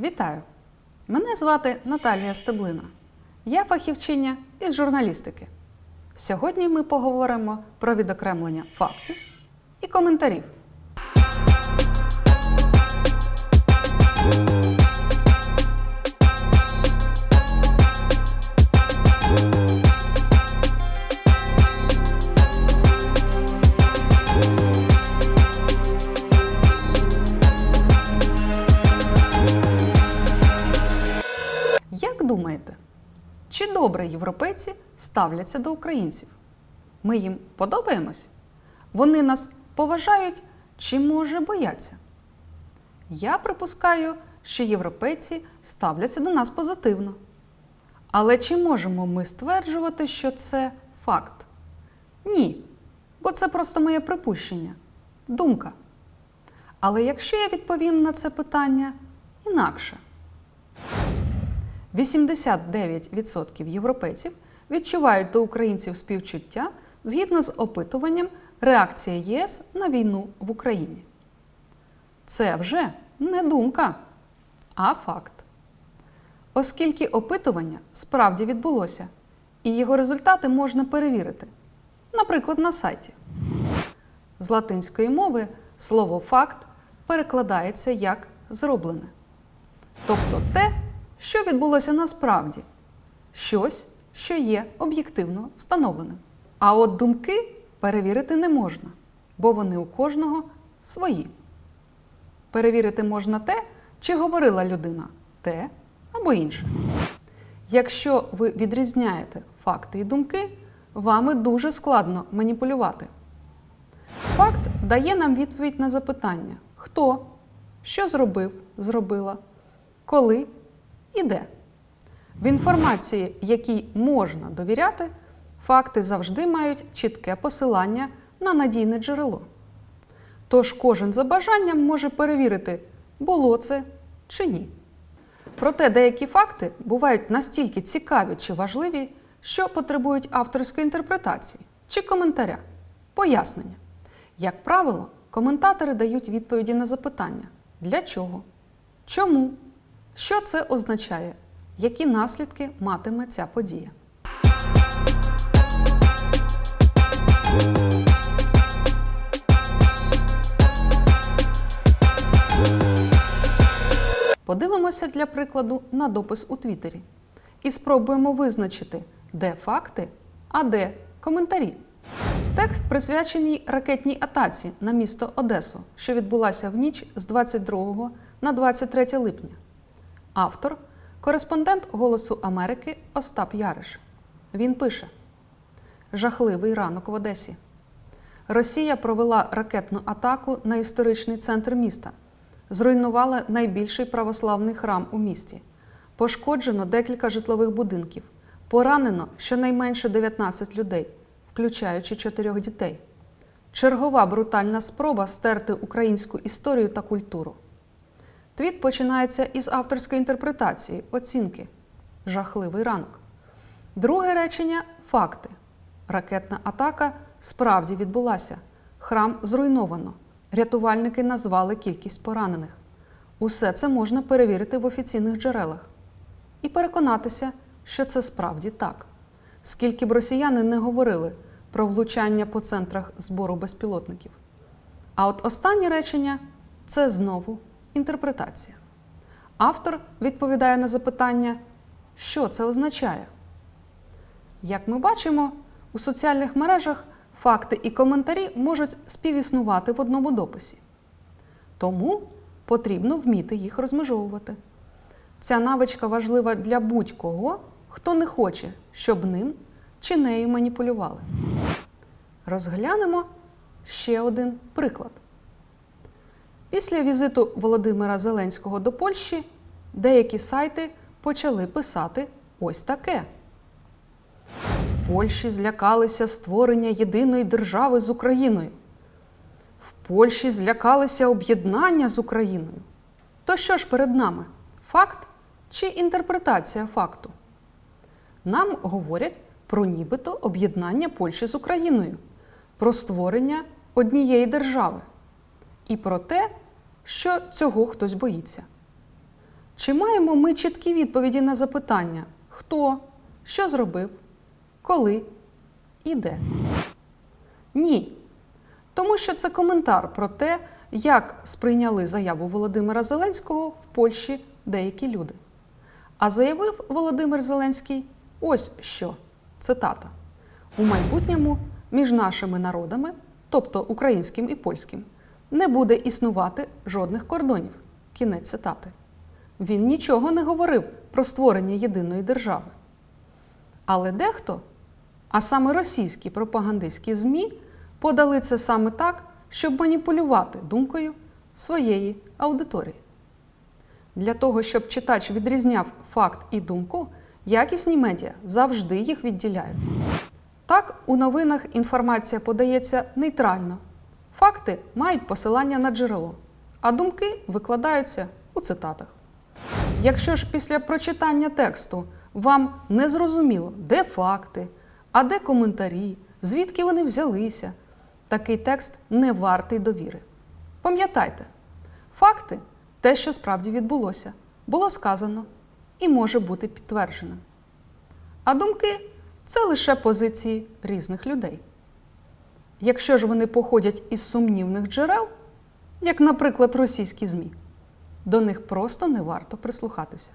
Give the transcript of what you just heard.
Вітаю! Мене звати Наталія Стеблина. Я фахівчиня із журналістики. Сьогодні ми поговоримо про відокремлення фактів і коментарів. Добре європейці ставляться до українців? Ми їм подобаємось? Вони нас поважають чи може бояться? Я припускаю, що європейці ставляться до нас позитивно. Але чи можемо ми стверджувати, що це факт? Ні. Бо це просто моє припущення, думка. Але якщо я відповім на це питання інакше, 89% європейців відчувають до українців співчуття згідно з опитуванням реакція ЄС на війну в Україні. Це вже не думка, а факт. Оскільки опитування справді відбулося, і його результати можна перевірити, наприклад, на сайті. З латинської мови слово факт перекладається як зроблене. Тобто те, що відбулося насправді, щось, що є об'єктивно встановленим. А от думки перевірити не можна, бо вони у кожного свої. Перевірити можна те, чи говорила людина те або інше. Якщо ви відрізняєте факти і думки, вами дуже складно маніпулювати. Факт дає нам відповідь на запитання: хто, що зробив, зробила, коли і де. В інформації, якій можна довіряти, факти завжди мають чітке посилання на надійне джерело. Тож кожен за бажанням може перевірити, було це чи ні. Проте деякі факти бувають настільки цікаві чи важливі, що потребують авторської інтерпретації чи коментаря, пояснення. Як правило, коментатори дають відповіді на запитання: для чого, чому, що це означає, які наслідки матиме ця подія. Подивимося для прикладу на допис у Твіттері і спробуємо визначити, де факти, а де коментарі. Текст присвячений ракетній атаці на місто Одесу, що відбулася в ніч з 22 на 23 липня. Автор кореспондент Голосу Америки Остап Яриш. Він пише: Жахливий ранок в Одесі. Росія провела ракетну атаку на історичний центр міста, зруйнувала найбільший православний храм у місті, пошкоджено декілька житлових будинків, поранено щонайменше 19 людей, включаючи чотирьох дітей. Чергова брутальна спроба стерти українську історію та культуру. Твіт починається із авторської інтерпретації, оцінки. Жахливий ранок. Друге речення факти. Ракетна атака справді відбулася. Храм зруйновано. Рятувальники назвали кількість поранених. Усе це можна перевірити в офіційних джерелах і переконатися, що це справді так. Скільки б росіяни не говорили про влучання по центрах збору безпілотників. А от останнє речення це знову інтерпретація. Автор відповідає на запитання, що це означає. Як ми бачимо, у соціальних мережах факти і коментарі можуть співіснувати в одному дописі. Тому потрібно вміти їх розмежовувати. Ця навичка важлива для будь-кого, хто не хоче, щоб ним чи нею маніпулювали. Розглянемо ще один приклад. Після візиту Володимира Зеленського до Польщі деякі сайти почали писати ось таке. В Польщі злякалися створення єдиної держави з Україною. В Польщі злякалися об'єднання з Україною. То що ж перед нами? Факт чи інтерпретація факту? Нам говорять про нібито об'єднання Польщі з Україною, про створення однієї держави і про те, що цього хтось боїться. Чи маємо ми чіткі відповіді на запитання хто, що зробив, коли і де? Ні. Тому що це коментар про те, як сприйняли заяву Володимира Зеленського в Польщі деякі люди. А заявив Володимир Зеленський ось що цитата: у майбутньому між нашими народами, тобто українським і польським, не буде існувати жодних кордонів. Кінець цитати. Він нічого не говорив про створення єдиної держави. Але дехто, а саме російські пропагандистські ЗМІ, подали це саме так, щоб маніпулювати думкою своєї аудиторії. Для того, щоб читач відрізняв факт і думку, якісні медіа завжди їх відділяють. Так, у новинах інформація подається нейтрально. Факти мають посилання на джерело, а думки викладаються у цитатах. Якщо ж після прочитання тексту вам не зрозуміло, де факти, а де коментарі, звідки вони взялися, такий текст не вартий довіри. Пам'ятайте, факти те, що справді відбулося, було сказано і може бути підтвердженим. А думки це лише позиції різних людей. Якщо ж вони походять із сумнівних джерел, як, наприклад, російські ЗМІ, до них просто не варто прислухатися.